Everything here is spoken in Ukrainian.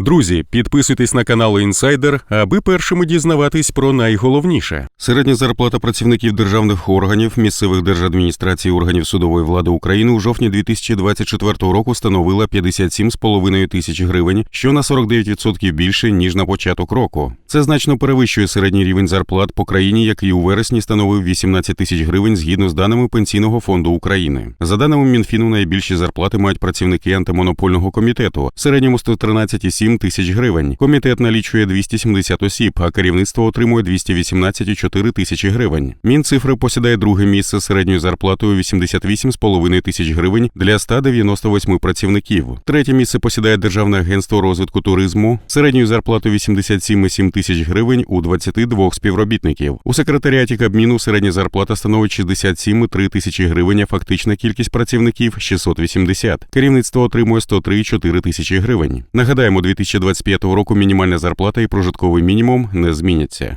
Друзі, підписуйтесь на канал Інсайдер, аби першими дізнаватись про найголовніше. Середня зарплата працівників державних органів, місцевих держадміністрацій органів судової влади України у жовтні 2024 року становила 57,5 тисяч гривень, що на 49% більше ніж на початок року. Це значно перевищує середній рівень зарплат по країні, який у вересні становив 18 тисяч гривень згідно з даними Пенсійного фонду України. За даними Мінфіну, найбільші зарплати мають працівники антимонопольного комітету в середньому 113,7 тисяч гривень. Комітет налічує 270 осіб, а керівництво отримує 218,4 тисячі гривень. Мінцифри посідає друге місце середньою зарплатою 88,5 тисяч гривень для 198 працівників. Третє місце посідає Державне агентство розвитку туризму середньою зарплатою 87,7 тисяч гривень у 22 співробітників. У секретаріаті Кабміну середня зарплата становить 67,3 тисячі гривень, а фактична кількість працівників 680. Керівництво отримує 103,4 тисячі гривень. Нагадаємо, 2025 року мінімальна зарплата і прожитковий мінімум не зміняться.